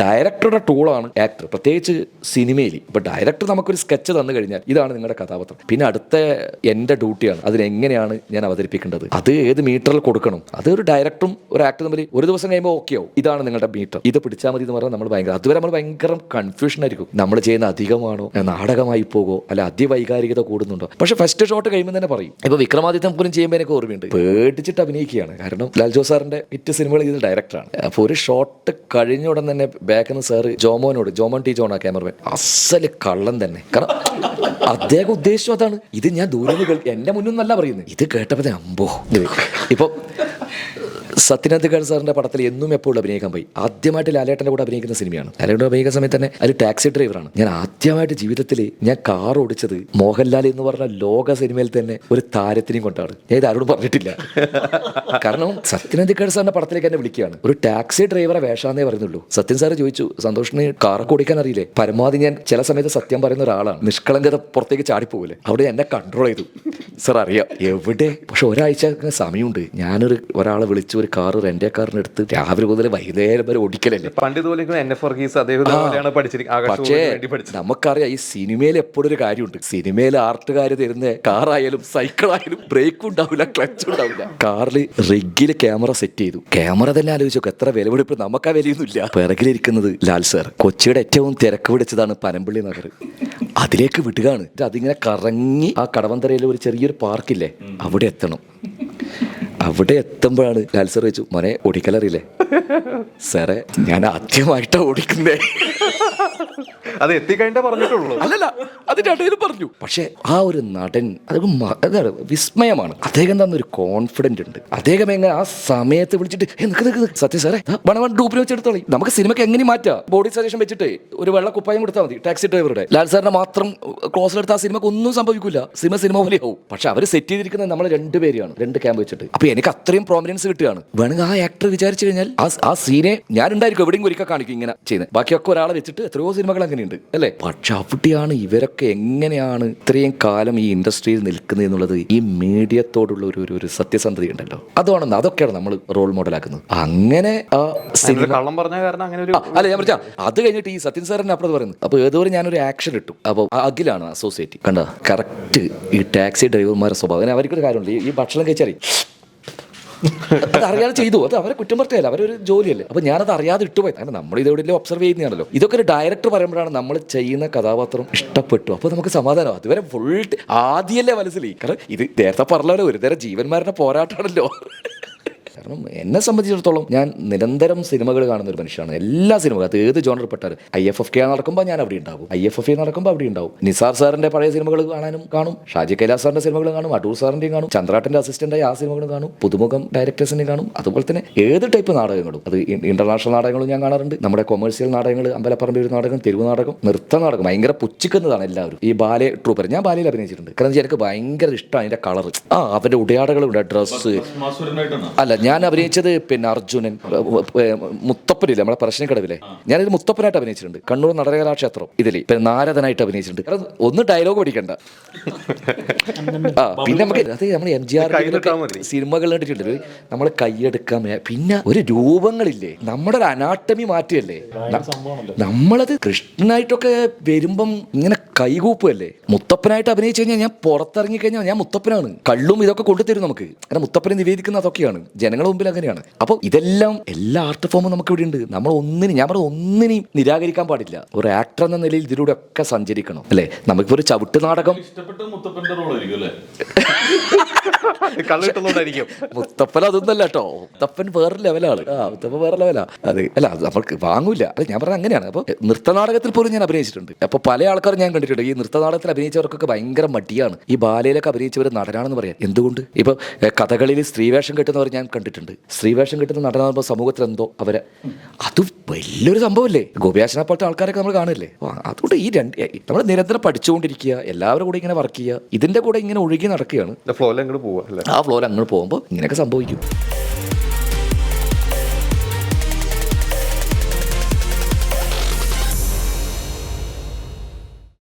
ഡയറക്ടറുടെ ടൂളാണ് ആക്ടർ പ്രത്യേകിച്ച് സിനിമയിൽ ഇപ്പൊ ഡയറക്ടർ നമുക്കൊരു സ്കെച്ച് തന്നു കഴിഞ്ഞാൽ ഇതാണ് നിങ്ങളുടെ കഥാപാത്രം. പിന്നെ അടുത്ത എന്റെ ഡ്യൂട്ടിയാണ് അതിനെങ്ങനെയാണ് ഞാൻ അവതരിപ്പിക്കേണ്ടത്? അത് ഏത് മീറ്ററിൽ കൊടുക്കണം? അത് ഒരു ഡയറക്ടറും ഒരു ആക്ടർ തമ്മിൽ ഒരു ദിവസം കഴിയുമ്പോൾ ഓക്കെ ആവും. ഇതാണ് നിങ്ങളുടെ മീറ്റർ ഇത് പിടിച്ചാൽ മതി എന്ന് പറഞ്ഞാൽ നമ്മൾ ഭയങ്കര അതുവരെ നമ്മൾ ഭയങ്കര കൺഫ്യൂഷൻ ആയിരിക്കും. നമ്മൾ ചെയ്യുന്ന അധികമാണോ? നാടകമായി പോകോ അല്ല അതിവൈകാരികത കൂടുന്നുണ്ടോ? പക്ഷെ ഫസ്റ്റ് ഷോട്ട് കഴിയുമ്പോൾ തന്നെ പറയും. ഇപ്പൊ വിക്രമാദിത്യം പോലും ചെയ്യുമ്പോൾ എനിക്ക് ഓർമ്മയുണ്ട്. പേടിച്ചിട്ട് അഭിനയിക്കുകയാണ്. കാരണം ലാൽ സാറിന്റെ ഹിറ്റ് സിനിമകൾ ഇത് ഡയറക്ടറാണ് അപ്പോൾ ഒരു ഷോട്ട് കഴിഞ്ഞ ഉടൻ തന്നെ ബാക്കിൽ നിന്ന് സാറ് ജോമോനോട് ജോമോൻ ടി ജോണ ക്യാമറമാൻ അസൽ കള്ളൻ തന്നെ. കാരണം അദ്ദേഹം ഉദ്ദേശിച്ചു അതാണ്. ഇത് ഞാൻ ദൂരെ നിന്ന് എന്റെ മുന്നിൽ നിന്നല്ല പറയുന്നത് ഇത് കേട്ടപ്പോ അമ്പോ. ഇപ്പൊ സത്യനാഥ് സാറിന്റെ പടത്തിൽ എന്നും എപ്പോഴും അഭിനയിക്കാൻ പോയി. ആദ്യമായിട്ട് ലാലേട്ടന്റെ കൂടെ അഭിനയിക്കുന്ന സിനിമയാണ്. ലാലേട്ടൻ അഭിനയിക്കുന്ന സമയത്ത് തന്നെ ഒരു ടാക്സി ഡ്രൈവറാണ്. ഞാൻ ആദ്യമായിട്ട് ജീവിതത്തിൽ ഞാൻ കാർ ഓടിച്ചത് മോഹൻലാൽ എന്ന് പറഞ്ഞ ലോക സിനിമയിൽ തന്നെ ഒരു താരത്തിനെയും കൊണ്ടാണ്. ഞാൻ ഇത് ആരോടും പറഞ്ഞിട്ടില്ല. കാരണം സത്യനാഥ് സാറിന്റെ പടത്തിലേക്ക് എന്നെ വിളിക്കുകയാണ്. ഒരു ടാക്സി ഡ്രൈവറെ വേഷാന്നേ പറയുന്നുള്ളൂ. സത്യൻ സാറ് ചോദിച്ചു സന്തോഷിന് കാറൊക്കെ ഓടിക്കാൻ അറിയില്ലേ? പരമാവധി ഞാൻ ചില സമയത്ത് സത്യം പറയുന്ന ഒരാളാണ്. നിഷ്കളങ്കത പുറത്തേക്ക് ചാടിപ്പോകില്ലേ അവിടെ എന്നെ കൺട്രോൾ ചെയ്തു. സാർ അറിയാം എവിടെ? പക്ഷെ ഒരാഴ്ച സമയമുണ്ട്. ഞാനൊരു ഒരാളെ വിളിച്ച് ഒരു കാറ് റെന്റ് കാറിന് എടുത്ത് രാവിലെ മുതൽ വൈകുന്നേരം വരെ ഓടിക്കലല്ലേ? പണ്ട് ഇതുപോലെ എൻ എഫ് വർഗീസ് അദ്ദേഹം ഇതുപോലെയാണ് പഠിച്ചിരിക്കുന്നത് പക്ഷേ നമുക്കറിയാം ഈ സിനിമയിൽ എപ്പോഴും ഒരു കാര്യമുണ്ട്. സിനിമയിൽ ആർട്ടുകാർ തരുന്ന കാറായാലും സൈക്കിളായാലും ബ്രേക്കും ഉണ്ടാവില്ല ക്ലച്ച് ഉണ്ടാവില്ല. കാറിൽ റിഗിൽ ക്യാമറ സെറ്റ് ചെയ്തു. ക്യാമറ തന്നെ ആലോചിച്ചു എത്ര വിലപിടിപ്പ് നമുക്ക് ആ വിലയൊന്നുമില്ല. പിറകിലിരിക്കുന്നത് ലാൽ സാർ കൊച്ചിയുടെ ഏറ്റവും തിരക്ക് പിടിച്ചതാണ് പനമ്പള്ളി നഗർ. അതിലേക്ക് വിടുകയാണ്. അതിങ്ങനെ കറങ്ങി ആ കടവന്തരയിലെ ഒരു ചെറിയൊരു പാർക്കില്ലേ അവിടെ എത്തണം. അവിടെ എത്തുമ്പോഴാണ് ലാൽ സാർ വെച്ചു മോനെ ഓടിക്കലറിയില്ലേ? സാറേ ഞാൻ ആദ്യമായിട്ടാണ് ഓടിക്കുന്നേ. അത് എത്തിക്കഴിഞ്ഞ പറഞ്ഞിട്ടുള്ളൂ. അല്ലല്ല അതിന്റെ ഇടയിൽ പറഞ്ഞു. പക്ഷെ ആ ഒരു നടൻ അത് വിസ്മയമാണ്. അദ്ദേഹം തന്നൊരു കോൺഫിഡന്റ് ഉണ്ട്. അദ്ദേഹം എങ്ങനെ ആ സമയത്ത് വിളിച്ചിട്ട് "ഏ, നിക്ക് നിക്ക് നിക്ക്. സത്യം സാറേ വണവൺ ഡൂപ്പിൽ വെച്ചെടുത്തോളി നമുക്ക് സിനിമയ്ക്ക് എങ്ങനെ മാറ്റാം? ബോഡി സജഷൻ വെച്ചിട്ട് ഒരു വെള്ള കുപ്പായം കൊടുത്താൽ മതി ടാക്സി ഡ്രൈവറുടെ. ലാൽ സാറിനെ മാത്രം ക്ലോസിലെടുത്ത ആ സിനിമക്ക് ഒന്നും സംഭവിക്കില്ല സിനിമ സിനിമ പോലെയാവും പക്ഷെ അവർ സെറ്റ് ചെയ്തിരിക്കുന്നത് നമ്മൾ രണ്ടുപേരെയാണ് രണ്ട് ക്യാമ്പ് വെച്ചിട്ട്. അപ്പൊ എനിക്ക് അത്രയും പ്രോമിനൻസ് കിട്ടുകയാണ്. വേണമെങ്കിൽ ആ ആക്ടർ വിചാരിച്ചു കഴിഞ്ഞാൽ ആ ആ സീനെ ഞാൻ ഉണ്ടായിരിക്കും എവിടെയും ഒരിക്കൽ കാണിക്കും ഇങ്ങനെ ചെയ്യുന്നത്. ബാക്കിയൊക്കെ ഒരാളെ വെച്ചിട്ട് എത്രയോ സിനിമകൾ അങ്ങനെയുണ്ട് അല്ലേ? പക്ഷെ അവിടെയാണ് ഇവരൊക്കെ എങ്ങനെയാണ് ഇത്രയും കാലം ഈ ഇൻഡസ്ട്രിയിൽ നിൽക്കുന്നത് എന്നുള്ളത് ഈ മീഡിയത്തോടുള്ള ഒരു ഒരു- സത്യസന്ധത ഉണ്ടല്ലോ. അതാണ് അതൊക്കെയാണ് നമ്മൾ റോൾ മോഡലാക്കുന്നത് അങ്ങനെ ആ സിനിമ കള്ളം പറഞ്ഞ കാരണം അങ്ങനെ ഒരു അല്ല ഞാൻ പറഞ്ഞ അത് കഴിഞ്ഞിട്ട് ഈ സത്യൻ സാറിന് അപ്പുറത്ത് പറയുന്നത് അപ്പോൾ ഏതോരം ഞാനൊരു ആക്ഷൻ ഇട്ടു. അപ്പോൾ അഖിലാണ് അസോസിയേറ്റ് കണ്ട? കറക്റ്റ് ഈ ടാക്സി ഡ്രൈവർമാരുടെ സ്വഭാവം. അവർക്കൊരു കാര്യമുണ്ട്. ഈ- ഭക്ഷണം കഴിച്ചാൽ അത് അറിയാതെ ചെയ്തു. അത് അവരെ കുറ്റം പറ്റിയല്ല അവരൊരു ജോലിയല്ലേ. അപ്പൊ ഞാനത് അറിയാതെ ഇട്ടുപോയി. കാരണം നമ്മൾ ഇതെവിടെ ഒബ്സർവ് ചെയ്യുന്നതാണല്ലോ. ഇതൊക്കെ ഒരു ഡയറക്ടർ പറയുമ്പോഴാണ് നമ്മൾ ചെയ്യുന്ന കഥാപാത്രം ഇഷ്ടപ്പെട്ടു. അപ്പൊ നമുക്ക് സമാധാനം. അതുവരെ ഫുൾ ആദ്യമല്ലേ മനസ്സിലായി. കാരണം ഇത് നേരത്തെ പറഞ്ഞ പോലെ ഒരു തരം ജീവന്മാരുടെ പോരാട്ടമാണല്ലോ. കാരണം എന്നെ സംബന്ധിച്ചിടത്തോളം ഞാൻ നിരന്തരം സിനിമകൾ കാണുന്ന ഒരു മനുഷ്യനാണ്. എല്ലാ സിനിമകളും അത് ഏത് ജോണർ പെട്ടാലും. ഐ എഫ് എഫ് കെ നടക്കുമ്പോൾ ഞാൻ അവിടെ ഉണ്ടാവും ഐ എഫ് എഫ് എ നടക്കുമ്പോൾ അവിടെ ഉണ്ടാവും നിസാർ സാറിന്റെ പഴയ സിനിമകൾ കാണാനും കാണും. ഷാജി കൈലാസ് സാറിന്റെ സിനിമകൾ കാണും. അടൂർ സാറിന്റെയും കാണും. ചന്ദ്രാട്ടന്റെ അസിസ്റ്റന്റായി ആ സിനിമകൾ കാണും. പുതുമുഖം ഡയറക്ടേഴ്സിനെ കാണും. അതുപോലെ തന്നെ ഏത് ടൈപ്പ് നാടകങ്ങളും. അത് ഇന്റർനാഷണൽ നാടകങ്ങളും ഞാൻ കാണാറുണ്ട്. നമ്മുടെ കൊമേഴ്സ്യൽ നാടകങ്ങൾ അമ്പലപ്പറമ്പ് ഒരു നാടകം തെരുവ് നാടകം നൃത്ത നാടകം ഭയങ്കര പുച്ഛിക്കുന്നതാണ് എല്ലാവരും. ഈ ബാലെ ട്രൂപ്പർ ഞാൻ ബാലയിൽ അഭിനയിച്ചിട്ടുണ്ട്. കാരണം എനിക്ക് ഭയങ്കര ഇഷ്ടമാണ് അതിന്റെ കളർ ആ അവന്റെ ഉടയാടകളുണ്ട് ഡ്രസ്സ് അല്ല ഞാൻ അഭിനയിച്ചത് പിന്നെ അർജുനൻ മുത്തപ്പനില്ലേ നമ്മളെ പറശ്ശിനിക്കടവിലെ ഞാനിത് മുത്തപ്പനായിട്ട് അഭിനയിച്ചിട്ടുണ്ട്. കണ്ണൂർ നടരകലാ ക്ഷേത്രം ഇതിൽ പിന്നെ നാരദനായിട്ട് അഭിനയിച്ചിട്ടുണ്ട്. കാരണം ഒന്ന് ഡയലോഗ് പഠിക്കണ്ട ആ പിന്നെ നമുക്ക് അത് നമ്മൾ എം ജി ആർ സിനിമകൾ കണ്ടിട്ടുണ്ട്. നമ്മൾ കൈയെടുക്കാൻ പിന്നെ ഒരു രൂപങ്ങളില്ലേ? നമ്മുടെ ഒരു അനാട്ടമി മാറ്റിയല്ലേ? നമ്മളത് കൃഷ്ണനായിട്ടൊക്കെ വരുമ്പം ഇങ്ങനെ കൈകൂപ്പല്ലേ മുത്തപ്പനായിട്ട് അഭിനയിച്ചു കഴിഞ്ഞാൽ ഞാൻ പുറത്തിറങ്ങി കഴിഞ്ഞാൽ ഞാൻ മുത്തപ്പനാണ്. കള്ളും ഇതൊക്കെ കൊണ്ടുതരും നമുക്ക്. കാരണം മുത്തപ്പനെ നിവേദിക്കുന്ന അതൊക്കെയാണ്. ജനങ്ങളുടെ മുമ്പിൽ അങ്ങനെയാണ്. അപ്പോൾ ഇതെല്ലാം എല്ലാ ആർട്ട് ഫോമും നമുക്ക് ഇവിടെ ഉണ്ട് നമ്മൾ ഒന്നിനും ഞാൻ പറഞ്ഞ ഒന്നിനെയും നിരാകരിക്കാൻ പാടില്ല. ഒരു ആക്ടർ എന്ന നിലയിൽ ഇതിലൂടെ ഒക്കെ സഞ്ചരിക്കണം അല്ലേ? നമുക്കിപ്പോൾ ഒരു ചവിട്ട് നാടകം ഇഷ്ടപ്പെട്ട മുത്തപ്പന്റെ റോളായിരിക്കും അല്ലേ? കള്ളിട്ടുള്ളതായിരിക്കും മുത്തപ്പൻ അതൊന്നല്ല കേട്ടോ. മുത്തപ്പൻ വേറെ ലെവലാണ്. ആ മുത്തപ്പൻ വേറെ ലെവലാ. അത് അല്ല അത് നമ്മൾക്ക് വാങ്ങൂല. അത് ഞാൻ പറഞ്ഞ അങ്ങനെയാണ്. അപ്പോൾ നൃത്തനാടകത്തിൽ പോലും ഞാൻ അഭിനയിച്ചിട്ടുണ്ട്. അപ്പോൾ പല ആൾക്കാരും ഞാൻ കണ്ടിട്ടുണ്ട്. ഈ നൃത്തനാടകത്തിൽ അഭിനയിച്ചവർക്കൊക്കെ ഭയങ്കര മടിയാണ്. ഈ ബാലയിലൊക്കെ അഭിനയിച്ചവർ നടനാണെന്ന് പറയാം. എന്തുകൊണ്ട്? ഇപ്പോൾ കഥകളിൽ സ്ത്രീവേഷം കെട്ടുന്നവർ ഞാൻ കണ്ടിട്ടുണ്ട്. സ്ത്രീവേഷം കെട്ടുന്ന നടനാകുമ്പോൾ സമൂഹത്തിൽ എന്തോ അവരെ അത് വലിയൊരു സംഭവമല്ലേ? ഗോപിയാശനെ പോലത്തെ ആൾക്കാരൊക്കെ നമ്മൾ കാണില്ലേ അതുകൊണ്ട് ഈ രണ്ട് നമ്മൾ നിരന്തരം പഠിച്ചുകൊണ്ടിരിക്കുക എല്ലാവരും കൂടെ ഇങ്ങനെ വർക്ക് ചെയ്യുക ഇതിന്റെ കൂടെ ഇങ്ങനെ ഒഴുകി നടക്കുകയാണ്. പോവാ ആ ഫ്ലോയിൽ അങ്ങോട്ട് പോകുമ്പോൾ ഇങ്ങനെയൊക്കെ സംഭവിക്കും.